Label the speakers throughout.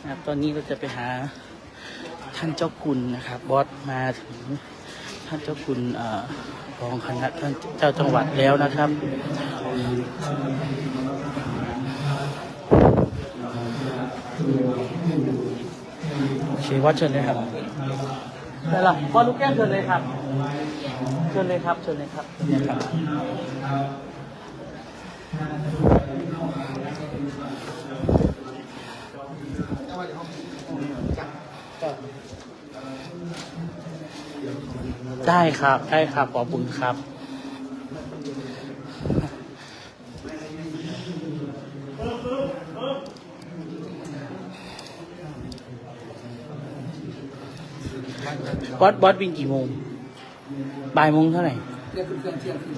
Speaker 1: นะครับตอนนี้เราจะไปหาท่านเจ้าคุณนะครับ บอสมาถึงท่านเจ้าคุณเอ่อรองคณะท่านเจ้าจังหวัดแล้วนะครับโอเควัดเชิญเลยครับได้ละบอสลูกแก้วเชิญเลยครับ เชิญเลยครับเชิญเลยครับเนี่ครับได้ครับ ได้ครับ ขอบคุณครับ บอสบอสบินกี่โมง บ่ายโมงเท่าไหร่
Speaker 2: เรียกขึ้นเครื่องเที่ยงคืน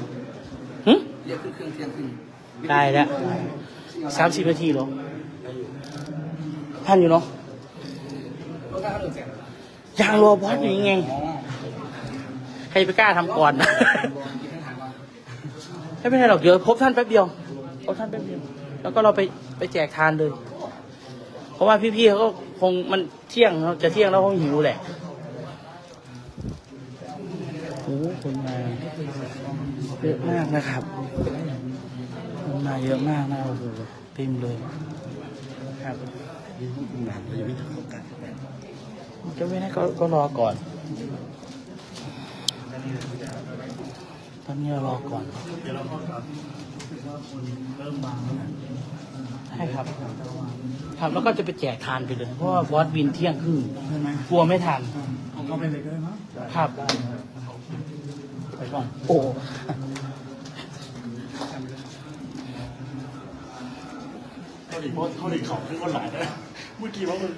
Speaker 1: หึ
Speaker 2: เรียกขึ้นเครื่องเที่ยงคืน
Speaker 1: ได้แล้วสามสิบนาทีเหรอท่านอยู่เนาะ
Speaker 2: รถได้เขาเดินเสร็จ
Speaker 1: ยังรอบอสอยู่ยังไงใครไปกล้าทำก่อนนะ
Speaker 2: บอกกินทั้งทางว่า
Speaker 1: ไม่เป็นไรหรอกเดี๋ยวพบท่านแป๊บเดียวพบท่านแป๊บเดียว แล้วก็เราไปไปแจกทานเลย เพราะว่าพี่ๆเขาก็คงมันเที่ยงเขาจะเที่ยงแล้วเขาหิวแหละโอ้ คนมาเยอะมากนะครับคนมาเยอะมากนะโอ้โหเต็มเลยครับจะไม่ได้ก็ก็รอก่อน ตอนนี้เรารอก่อนใช่ครับครับแล้วก็จะไปแจกทานไปเลย เพราะว่าบอสบินเที่ยงครึ่งกลัวไม่ทัน
Speaker 2: เอาเข้าไปเลยก็ได้มั้ง
Speaker 1: ครับ ไปก่อนโอ้
Speaker 3: เขาดิเขาดิเขาคือคนหลายนะเมื่อกี้ว่ามัน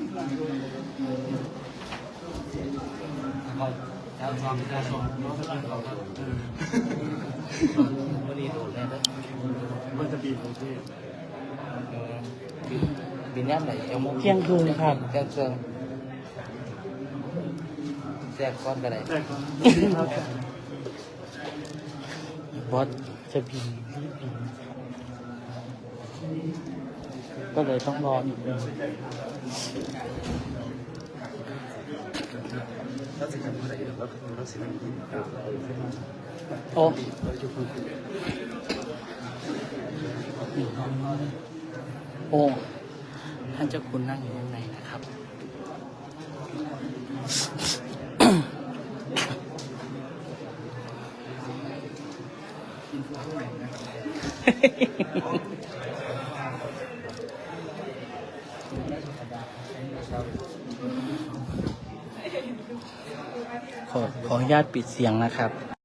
Speaker 2: แล้วซ้อมแล้วซ้อมแล้วซ้อมเราเออวันนี้โดดเลยนะ
Speaker 3: มันจะบีบโอเค
Speaker 2: บินย่ำไหนเอลโม
Speaker 1: เที่ยงคืนครับ
Speaker 2: เที่ยงคืนแทรกก้อนกันไหน
Speaker 3: แต่ก็
Speaker 1: บอสจะบินรีบบิน ก็เลยต้องรออีกนึง
Speaker 3: แล้วสิครับเล้วแล้วสิ
Speaker 1: โอ้โอ้ท่านเจ้าคุณนั่งอยู่ข้างในนะครับ ขอขออนุญาตปิดเสียงนะครับ